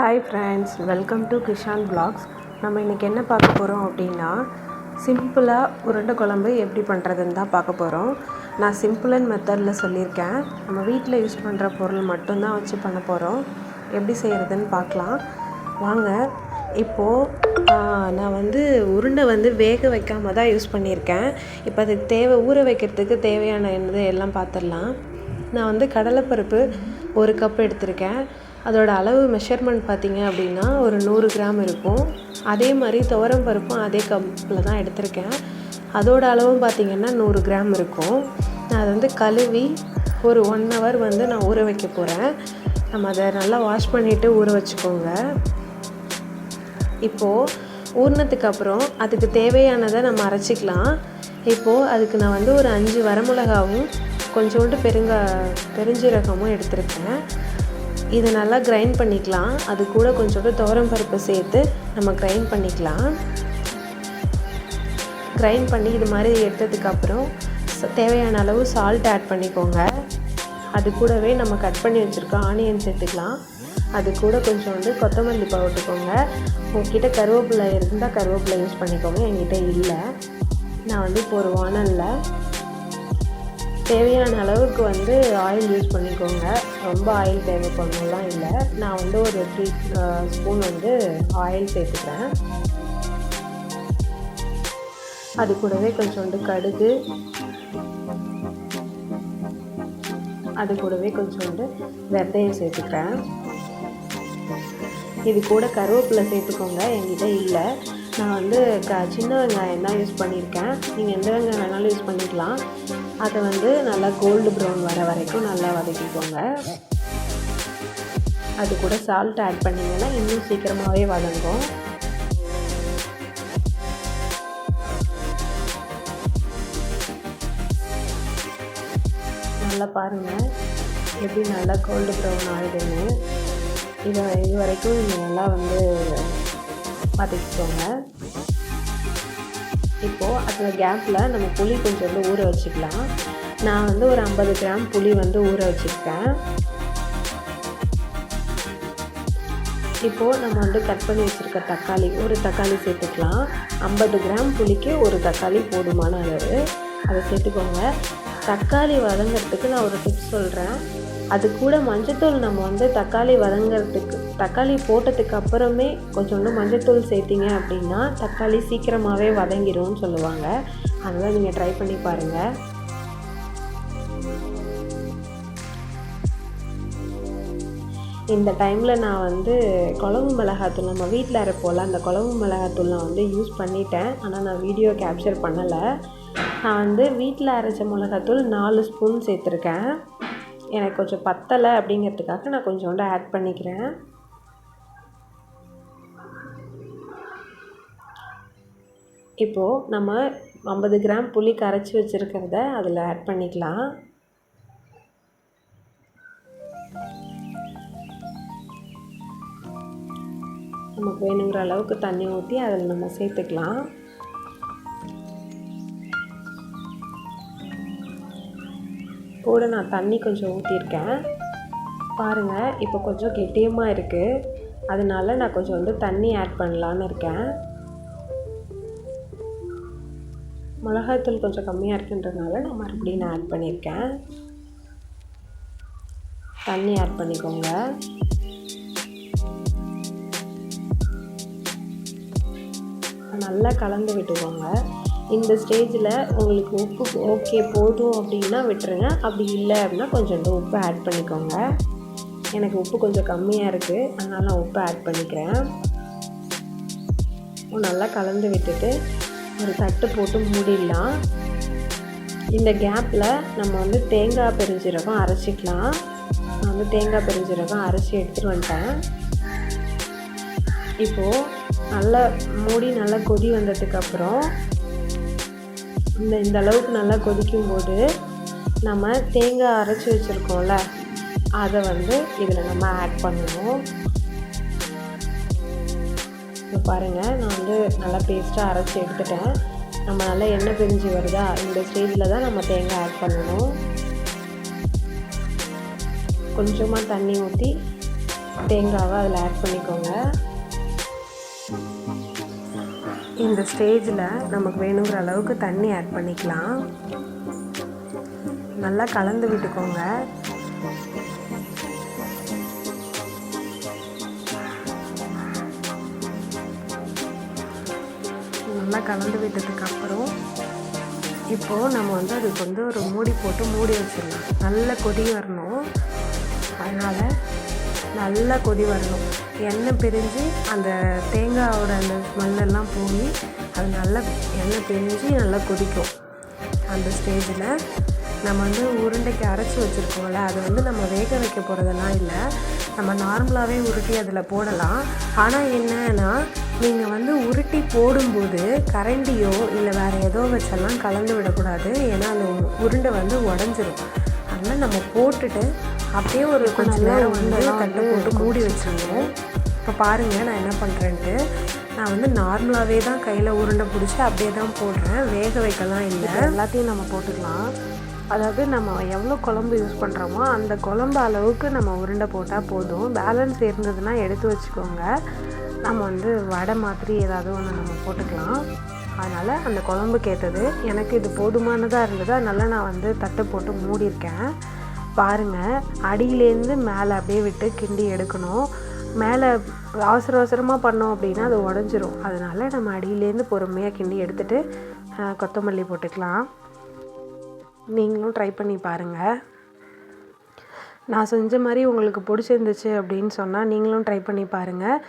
Hi friends welcome to Kishan blogs நம்ம இன்றைக்கி என்ன பார்க்க போகிறோம் அப்படின்னா சிம்பிளாக உருண்டை குழம்பு எப்படி பண்ணுறதுன்னு தான் பார்க்க போகிறோம் நான் சிம்பிள் அண்ட் மெத்தடில் சொல்லியிருக்கேன். நம்ம வீட்டில் யூஸ் பண்ணுற பொருள் மட்டும்தான் வச்சு பண்ண போகிறோம் எப்படி செய்கிறதுன்னு பார்க்கலாம். வாங்க இப்போது நான் வந்து உருண்டை வந்து வேக வைக்காம தான் யூஸ் பண்ணியிருக்கேன். இப்போ அதுக்கு தேவை ஊற வைக்கிறதுக்கு தேவையான என்னது எல்லாம் பார்த்துடலாம். நான் வந்து கடலைப்பருப்பு ஒரு கப் எடுத்திருக்கேன். அதோடய அளவு மெஷர்மெண்ட் பார்த்திங்க அப்படின்னா ஒரு நூறு கிராம் இருக்கும். அதே மாதிரி துவரம் பருப்பும் அதே கப்பில் தான் எடுத்திருக்கேன். அதோட அளவும் பார்த்தீங்கன்னா நூறு கிராம் இருக்கும். நான் அதை வந்து கழுவி ஒரு ஒன் ஹவர் வந்து நான் ஊற வைக்க போகிறேன் நம்ம அதை நல்லா வாஷ் பண்ணிவிட்டு ஊற வச்சுக்கோங்க. இப்போது ஊறினதுக்கு அதுக்கு தேவையானதை நம்ம அரைச்சிக்கலாம். இப்போது அதுக்கு நான் வந்து ஒரு அஞ்சு வரமிளகாவும் கொஞ்சோண்டு பெருங்க பெருஞ்சீரகமும் எடுத்திருக்கேன். இதை நல்லா கிரைண்ட் பண்ணிக்கலாம். அது கூட கொஞ்சோண்டு துவரம் பருப்பு சேர்த்து நம்ம கிரைண்ட் பண்ணிக்கலாம். கிரைண்ட் பண்ணி இது மாதிரி எடுத்ததுக்கப்புறம் தேவையான அளவு சால்ட் ஆட் பண்ணிக்கோங்க. அது கூடவே நம்ம கட் பண்ணி வச்சுருக்க ஆனியன் சேர்த்துக்கலாம். அது கூட கொஞ்சோண்டு கொத்தமல்லி போட்டுக்கோங்க. உங்ககிட்ட கருவேப்பிலை இருந்தால் கருவேப்பிலை யூஸ் பண்ணிக்கோங்க. என்கிட்ட இல்லை. நான் வந்து இப்போ ஒரு வானலில் தேவையான அளவுக்கு வந்து ஆயில் யூஸ் பண்ணிக்கோங்க. ரொம்ப ஆயில் தேவைப்படணும்லாம் இல்லை. நான் வந்து ஒரு த்ரீ ஸ்பூன் வந்து ஆயில் சேர்த்துக்கிறேன். அது கூடவே கொஞ்சோண்டு கடுகு. அது கூடவே கொஞ்சோண்டு வெந்தயம் சேர்த்துக்கிறேன். இது கூட கருவேப்பிலை சேர்த்துக்கோங்க என்கிட்ட இல்லை. நான் வந்து க சின்ன வெங்காயம் தான் யூஸ் பண்ணியிருக்கேன். நீங்கள் எந்த வெங்காயம் வேணாலும் யூஸ் பண்ணிக்கலாம். அதை வந்து நல்லா கோல்டு ப்ரௌன் வர வரைக்கும் நல்லா வதக்கிக்கோங்க. அது கூட சால்ட் ஆட் பண்ணிங்கன்னா இன்னும் சீக்கிரமாகவே வதங்கும். நல்லா பாருங்கள் எப்படி நல்லா கோல்டு ப்ரௌன் ஆகுதுன்னு இதை இது வரைக்கும் நீங்கள் நல்லா வந்து வதக்கிக்கோங்க. இப்போது அந்த கேப்பில் நம்ம புளி கொஞ்சம் வந்து ஊற வச்சுக்கலாம். நான் வந்து ஒரு ஐம்பது கிராம் புளி வந்து ஊற வச்சுருக்கேன். இப்போது நம்ம வந்து கட் பண்ணி வச்சுருக்க தக்காளி ஒரு தக்காளி சேர்த்துக்கலாம். ஐம்பது கிராம் புளிக்கு ஒரு தக்காளி போதுமான அளவு. அதை சேர்த்துக்கோங்க. தக்காளி வதங்கிறதுக்கு நான் ஒரு டிப்ஸ் சொல்கிறேன் அது கூட மஞ்சத்தூள் நம்ம வந்து தக்காளி வதங்கிறதுக்கு தக்காளி போட்டதுக்கு அப்புறமே கொஞ்சோண்டு மஞ்சத்தூள் சேர்த்திங்க அப்படின்னா தக்காளி சீக்கிரமாகவே வதங்கிடும்னு சொல்லுவாங்க. அதனால் நீங்கள் ட்ரை பண்ணி பாருங்கள் இந்த டைமில் நான் வந்து குழம்பு மிளகாத்தூள் நம்ம வீட்டில் அரைப்போல் அந்த குழம்பு மிளகாத்தூள்லாம் வந்து யூஸ் பண்ணிட்டேன். ஆனால் நான் வீடியோ கேப்சர் பண்ணலை. நான் வந்து வீட்டில் அரைச்ச மிளகாத்தூள் நாலு ஸ்பூன் சேர்த்துருக்கேன். எனக்கு கொஞ்சம் பத்தலை அப்படிங்கிறதுக்காக நான் கொஞ்சோண்டு ஆட் பண்ணிக்கிறேன். இப்போது நம்ம ஐம்பது கிராம் புளி கரைச்சி வச்சுருக்கிறத அதில் ஆட் பண்ணிக்கலாம். நமக்கு வேணுங்கிற அளவுக்கு தண்ணி ஊற்றி அதில் நம்ம சேர்த்துக்கலாம். கூட நான் தண்ணி கொஞ்சம் ஊற்றியிருக்கேன் பாருங்கள் இப்போ கொஞ்சம் கெட்டியமாக இருக்குது அதனால நான் கொஞ்சம் வந்து தண்ணி ஆட் பண்ணலான்னு இருக்கேன். மிளகாய்த்தூள் கொஞ்சம் கம்மியாக இருக்குன்றதுனால நான் மறுபடியும் நான் ஆட் பண்ணியிருக்கேன் தண்ணி ஆட் பண்ணிக்கோங்க. நல்லா கலந்து விட்டுக்கோங்க. இந்த ஸ்டேஜில் உங்களுக்கு உப்பு ஓகே போதும் அப்படின்னா விட்டுருங்க. அப்படி இல்லை அப்படின்னா கொஞ்சோண்டு உப்பு ஆட் பண்ணிக்கோங்க. எனக்கு உப்பு கொஞ்சம் கம்மியாக இருக்குது அதனால் நான் உப்பு ஆட் பண்ணிக்கிறேன். நல்லா கலந்து விட்டுட்டு ஒரு தட்டு போட்டு மூடிடலாம். இந்த கேப்பில் நம்ம வந்து தேங்காய் பெருஞ்சீரகம் அரைச்சிக்கலாம். நான் வந்து தேங்காய் பெருஞ்சீரகம் அரைச்சி எடுத்துகிட்டு வந்துட்டேன். இப்போது நல்லா மூடி நல்லா கொதி வந்ததுக்கப்புறம் இந்த இந்த அளவுக்கு நல்லா கொதிக்கும்போது நம்ம தேங்காய் அரைச்சி வச்சுருக்கோம்ல அதை வந்து இதில் நம்ம ஆட் பண்ணணும். இப்போ பாருங்கள் நான் வந்து நல்லா பேஸ்ட்டாக அரைச்சி எடுத்துட்டேன். நம்ம நல்லா எண்ணெய் பிரிஞ்சு வருதா? இந்த ஸ்டேஜில் தான் நம்ம தேங்காய் ஆட் பண்ணணும். கொஞ்சமாக தண்ணி ஊற்றி தேங்காவை அதில் ஆட் பண்ணிக்கோங்க. இந்த ஸ்டேஜில் நமக்கு வேணுங்கிற அளவுக்கு தண்ணி ஆட் பண்ணிக்கலாம். நல்லா கலந்து விட்டுக்கோங்க. நல்லா கலந்து விட்டதுக்கு அப்புறம் இப்போது நம்ம வந்து அதுக்கு வந்து ஒரு மூடி போட்டு மூடி வச்சிடலாம். நல்ல கொதி வரணும். அதனால் நல்லா கொதி வரணும். எண்ணெய் பிரிஞ்சு அந்த தேங்காயோட அந்த ஸ்மெல்லெல்லாம் போய் அது நல்லா எண்ணெய் பிரிஞ்சு நல்லா கொதிக்கும். அந்த ஸ்டேஜில் நம்ம வந்து உருண்டைக்கு அரைச்சி வச்சுருக்கோம்ல அது வந்து நம்ம வேக வைக்க போகிறதெல்லாம் இல்லை. நம்ம நார்மலாகவே உருட்டி அதில் போடலாம். ஆனால் என்னன்னா நீங்கள் வந்து உருட்டி போடும்போது கரண்டியோ இல்லை வேறு ஏதோ வச்செல்லாம் கலந்து விடக்கூடாது. ஏன்னா அந்த உருண்டை வந்து உடஞ்சிரும். அதனால் நம்ம போட்டுட்டு அப்படியே ஒரு கொஞ்ச நேரம் வந்து தட்டு போட்டு மூடி வச்சுருவோம். இப்போ பாருங்கள் நான் என்ன பண்ணுறேன்ட்டு நான் வந்து நார்மலாகவே தான் கையில் உருண்டை பிடிச்சி அப்படியே தான் போடுறேன். வேக வைக்கலாம் இல்லை. எல்லாத்தையும் நம்ம போட்டுக்கலாம். அதாவது நம்ம எவ்வளோ குழம்பு யூஸ் பண்ணுறோமோ அந்த குழம்பு அளவுக்கு நம்ம உருண்டை போட்டால் போதும். பேலன்ஸ் இருந்ததுன்னா எடுத்து வச்சுக்கோங்க. நம்ம வந்து வடை மாதிரி ஏதாவது ஒன்று நம்ம போட்டுக்கலாம். அதனால் அந்த குழம்புக்கு ஏற்றது எனக்கு இது போதுமானதாக இருந்தது? அதனால் நான் வந்து தட்டு போட்டு மூடியிருக்கேன். பாருங்கள் அடியிலேருந்து மேலே அப்படியே விட்டு கிண்டி எடுக்கணும். மேலே அவசர அவசரமாக பண்ணோம் அப்படின்னா அது உடஞ்சிரும். அதனால் நம்ம அடியிலேருந்து பொறுமையாக கிண்டி எடுத்துகிட்டு கொத்தமல்லி போட்டுக்கலாம். நீங்களும் ட்ரை பண்ணி பாருங்கள் நான் செஞ்ச மாதிரி உங்களுக்கு பிடிச்சிருந்துச்சு அப்படின்னு சொன்னால் நீங்களும் ட்ரை பண்ணி பாருங்கள்